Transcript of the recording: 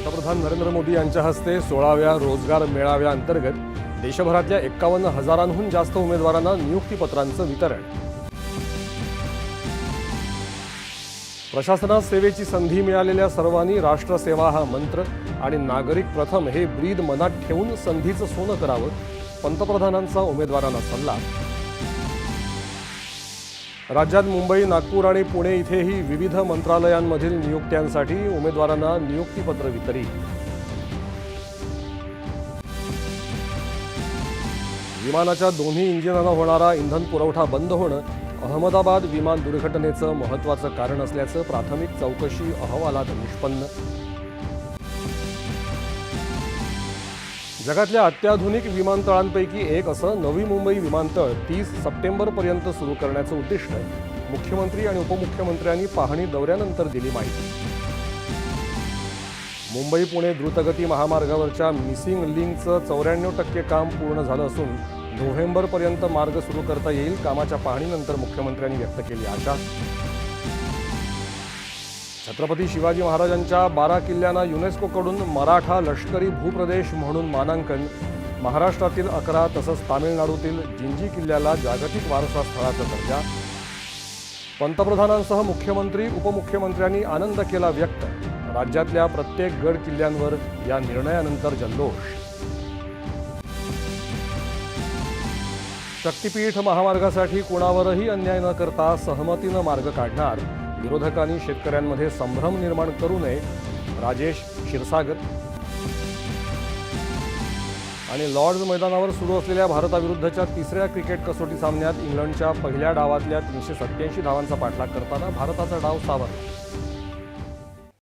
पंतप्रधान नरेंद्र मोदी यांच्या हस्ते सोळाव्या रोजगार मेळाव्याअंतर्गत देशभरातल्या एक्कावन्न हजारांहून जास्त उमेदवारांना नियुक्तीपत्रांचं वितरण. प्रशासनात सेवेची संधी मिळालेल्या सर्वांनी राष्ट्रसेवा हा मंत्र आणि नागरिक प्रथम हे ब्रीद मनात ठेवून संधीचं सोनं करावं पंतप्रधानांचा उमेदवारांना सल्ला राज्यात मुंबई नागपूर आणि पुणे इथेही विविध मंत्रालयांमधील नियुक्त्यांसाठी उमेदवारांना नियुक्तीपत्र वितरित. विमानाच्या दोन्ही इंजिनांना होणारा इंधन पुरवठा बंद होणं अहमदाबाद विमान दुर्घटनेचं महत्त्वाचं कारण असल्याचं प्राथमिक चौकशी अहवालात निष्पन्न जगातल्या अत्याधुनिक विमानतळांपैकी एक असं नवी मुंबई विमानतळ तीस सप्टेंबरपर्यंत सुरू करण्याचं उद्दिष्ट मुख्यमंत्री आणि उपमुख्यमंत्र्यांनी पाहणी दौऱ्यानंतर दिली माहिती. मुंबई पुणे द्रुतगती महामार्गावरच्या मिसिंग लिंकचं चौऱ्याण्णव टक्के काम पूर्ण झालं असून नोव्हेंबरपर्यंत मार्ग सुरू करता येईल कामाच्या पाहणीनंतर मुख्यमंत्र्यांनी व्यक्त केली आशा. छत्रपती शिवाजी महाराजांच्या बारा किल्ल्यांना युनेस्कोकडून मराठा लष्करी भूप्रदेश म्हणून मानांकन महाराष्ट्रातील अकरा तसंच तामिळनाडूतील जिंजी किल्ल्याला जागतिक वारसा स्थळाचा दर्जा. पंतप्रधानांसह मुख्यमंत्री उपमुख्यमंत्र्यांनी आनंद केला व्यक्त. राज्यातल्या प्रत्येक गड किल्ल्यांवर या निर्णयानंतर जल्लोष. शक्तीपीठ महामार्गासाठी कोणावरही अन्याय न करता सहमतीनं मार्ग काढणार. विरोधकांनी शेतकऱ्यांमध्ये संभ्रम निर्माण करू नये राजेश क्षीरसागर. आणि लॉर्ड्स मैदानावर सुरू असलेल्या भारताविरुद्धच्या तिसऱ्या क्रिकेट कसोटी सामन्यात इंग्लंडच्या पहिल्या डावातल्या तीनशे सत्त्याऐंशी धावांचा पाठलाग करताना भारताचा डाव सावरला.